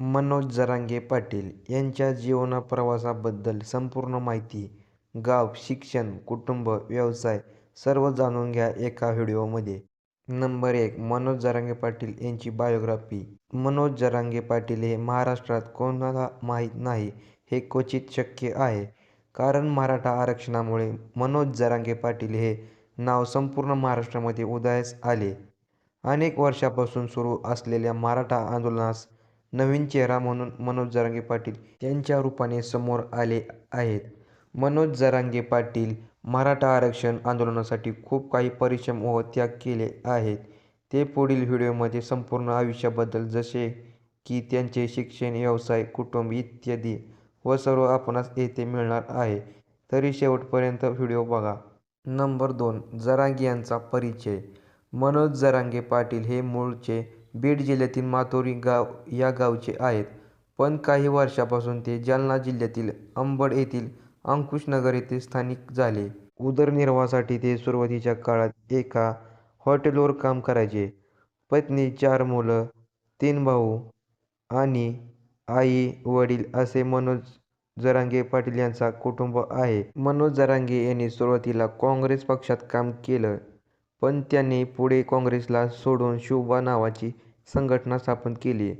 मनोज जरांगे पाटील यांच्या जीवनप्रवासाबद्दल संपूर्ण माहिती, गाव, शिक्षण, कुटुंब, व्यवसाय सर्व जाणून घ्या एका व्हिडिओमध्ये. नंबर एक मनोज जरांगे पाटील यांची बायोग्राफी मनोज जरांगे पाटील हे महाराष्ट्रात कोणाला माहीत नाही हे क्वचित शक्य आहे. कारण मराठा आरक्षणामुळे मनोज जरांगे पाटील हे नाव संपूर्ण महाराष्ट्रामध्ये उदयास आले. अनेक वर्षांपासून सुरू असलेल्या मराठा आंदोलनास नवीन चेहरा म्हणून मनोज जरांगे पाटील यांच्या रूपाने समोर आले आहेत. मनोज जरांगे पाटील मराठा आरक्षण आंदोलनासाठी खूप काही परिश्रम व त्याग केले आहेत. ते पुढील व्हिडिओमध्ये संपूर्ण आयुष्याबद्दल जसे की त्यांचे शिक्षण, व्यवसाय, कुटुंब इत्यादी व सर्व आपणास येथे मिळणार आहे. तरी शेवटपर्यंत व्हिडिओ बघा. नंबर दोन जरांगे यांचा परिचय मनोज जरांगे पाटील हे मूळचे बीड जिल्ह्यातील माथोरी या गावचे आहेत. पण काही वर्षापासून ते जालना जिल्ह्यातील अंबड येथील अंकुशनगर येथे स्थायिक झाले. उदरनिर्वाहासाठी ते सुरुवातीच्या काळात एका हॉटेलवर काम करायचे. पत्नी, चार मुलं, तीन भाऊ आणि आई-वडील असे मनोज जरांगे पाटील यांचा कुटुंब आहे. मनोज जरांगे यांनी सुरुवातीला काँग्रेस पक्षात काम केलं पण त्यांनी पुढे काँग्रेसला सोडून शिवबा नावाची संघटना स्थापन केली.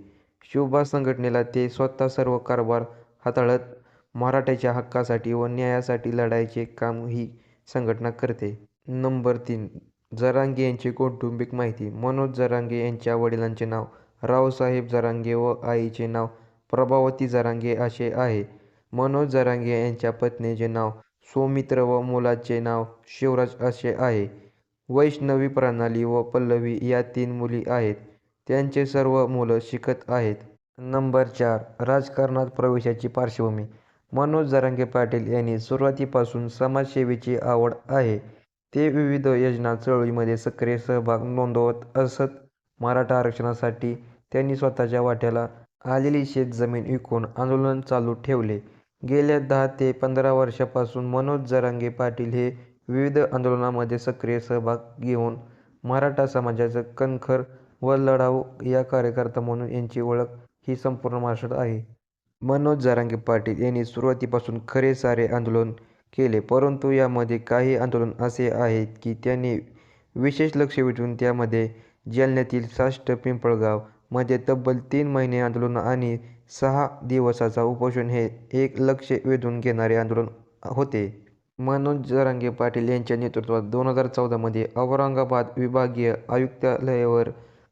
शिवबा संघटनेला ते स्वतः सर्व कारभार हाताळत मराठ्याच्या हक्कासाठी व न्यायासाठी लढायचे काम ही संघटना करते. नंबर तीन जरांगे यांची कौटुंबिक माहिती मनोज जरांगे यांच्या वडिलांचे नाव रावसाहेब जरांगे व आईचे नाव प्रभावती जरांगे असे आहे. मनोज जरांगे यांच्या पत्नीचे नाव सौमित्र व मुलाचे नाव शिवराज असे आहे. वैष्णवी, प्रणाली व पल्लवी या तीन मुली आहेत. त्यांचे सर्व मुलं शिकत आहेत. नंबर चार राजकारणात प्रवेशाची पार्श्वभूमी मनोज जरांगे पाटील यांनी सुरुवातीपासून समाजसेवेची आवड आहे. ते विविध योजना, चळवळीमध्ये सक्रिय सहभाग नोंदवत असत. मराठा आरक्षणासाठी त्यांनी स्वतःच्या वाट्याला आलेली शेतजमीन विकून आंदोलन चालू ठेवले. गेल्या दहा ते पंधरा वर्षापासून मनोज जरांगे पाटील हे विविध आंदोलनांमध्ये सक्रिय सहभाग घेऊन मराठा समाजाचा कणखर व लढाऊ कार्यकर्ता म्हणून यांची ओळख ही संपूर्ण महाराष्ट्रात आहे. मनोज जारांगे पाटील यांनी सुरुवातीपासून खरे सारे आंदोलन केले परंतु यामध्ये काही आंदोलन असे आहेत की त्यांनी विशेष लक्ष वेधून त्यामध्ये जालन्यातील साष्ट पिंपळगावमध्ये तब्बल तीन महिने आंदोलन आणि सहा दिवसाचा उपोषण हे एक लक्ष वेधून घेणारे आंदोलन होते. मनोज जरांगे पाटील यांच्या नेतृत्वात दोन हजार चौदामध्ये औरंगाबाद विभागीय आयुक्तालयावर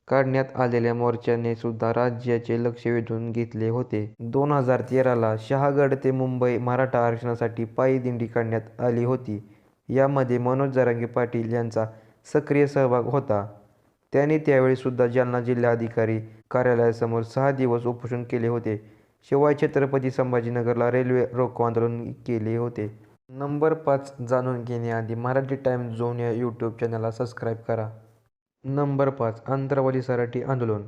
काढण्यात आलेल्या मोर्चाने सुद्धा राज्याचे लक्ष वेधून घेतले होते. दोन हजार तेराला शहागड ते मुंबई मराठा आरक्षणासाठी पायी दिंडी काढण्यात आली होती. यामध्ये मनोज जरांगे पाटील यांचा सक्रिय सहभाग होता. त्यांनी त्यावेळी सुद्धा जालना जिल्हाधिकारी कार्यालयासमोर सहा दिवस उपोषण केले होते. शिवाय छत्रपती संभाजीनगरला रेल्वे रोको आंदोलन केले होते. नंबर पाच जाणून घेण्याआधी मराठी टाईम झोन या यूट्यूब चॅनलला सबस्क्राईब करा. नंबर पाच अंतरवाली सराठी आंदोलन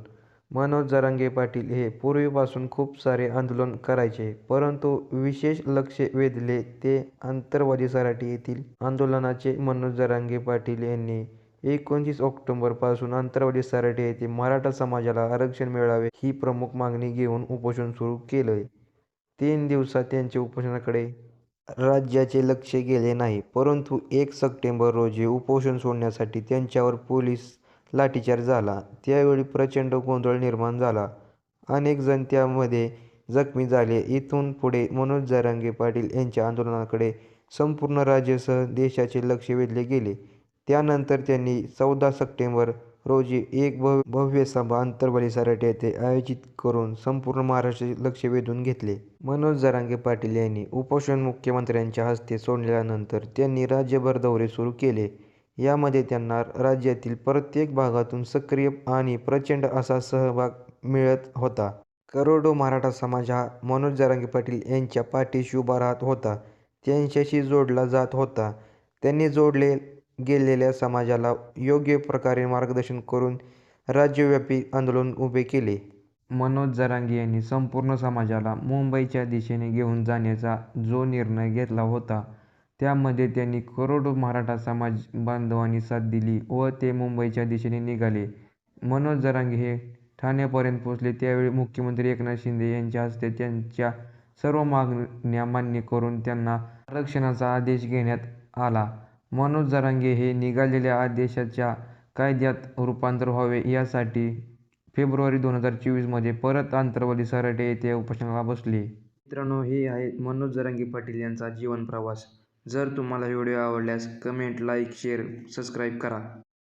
मनोज जरांगे पाटील हे पूर्वीपासून खूप सारे आंदोलन करायचे परंतु विशेष लक्ष वेधले ते अंतरवाली सराठी येथील आंदोलनाचे. मनोज जरांगे पाटील यांनी एकोणतीस ऑक्टोबरपासून पासून सराठी येथे मराठा समाजाला आरक्षण मिळावे ही प्रमुख मागणी घेऊन उपोषण सुरू केलं तीन दिवसात त्यांच्या उपोषणाकडे राज्याचे लक्ष गेले नाही परंतु एक सप्टेंबर रोजी उपोषण सोडण्यासाठी त्यांच्यावर पोलीस लाठीचार झाला. त्यावेळी प्रचंड गोंधळ निर्माण झाला. अनेक जण त्यामध्ये जखमी झाले. इथून पुढे मनोज जरांगे पाटील यांच्या आंदोलनाकडे संपूर्ण राज्यासह देशाचे लक्ष वेधले गेले. त्यानंतर त्यांनी चौदा सप्टेंबर रोजी एक भव भव्य सभा आंतरवाली सराटे येथे आयोजित करून संपूर्ण महाराष्ट्राचे लक्ष वेधून घेतले. मनोज जरांगे पाटील यांनी उपोषण मुख्यमंत्र्यांच्या हस्ते सोडल्यानंतर त्यांनी राज्यभर दौरे सुरू केले. यामध्ये त्यांना राज्यातील प्रत्येक भागातून सक्रिय आणि प्रचंड असा सहभाग मिळत होता. करोडो मराठा समाज हा मनोज जरांगे पाटील यांच्या पाठीशी उभा राहत होता. त्यांच्याशी जोडला जात होता. त्यांनी जोडले गेलेल्या समाजाला योग्य प्रकारे मार्गदर्शन करून राज्यव्यापी आंदोलन उभे केले. मनोज जरांगे यांनी संपूर्ण समाजाला मुंबईच्या दिशेने घेऊन जाण्याचा जो निर्णय घेतला होता त्यामध्ये त्यांनी करोडो मराठा समाज बांधवांनी साथ दिली व ते मुंबईच्या दिशेने निघाले. मनोज जरांगे हे ठाण्यापर्यंत पोहोचले त्यावेळी मुख्यमंत्री एकनाथ शिंदे यांच्या हस्ते त्यांच्या सर्व मागण्या मान्य करून त्यांना आरक्षणाचा आदेश घेण्यात आला मनोज जरांगे हे निघालेल्या आदेशाच्या कायद्यात रूपांतर व्हावे यासाठी फेब्रुवारी दोन हजार चोवीसमध्ये परत अंतरवाली सरटे येथे उपोषणाला बसले. मित्रांनो हे आहे मनोज जरांगे पाटील यांचा जीवन प्रवास. जर तुम्हाला व्हिडिओ आवडल्यास कमेंट, लाईक, शेअर, सबस्क्राईब करा.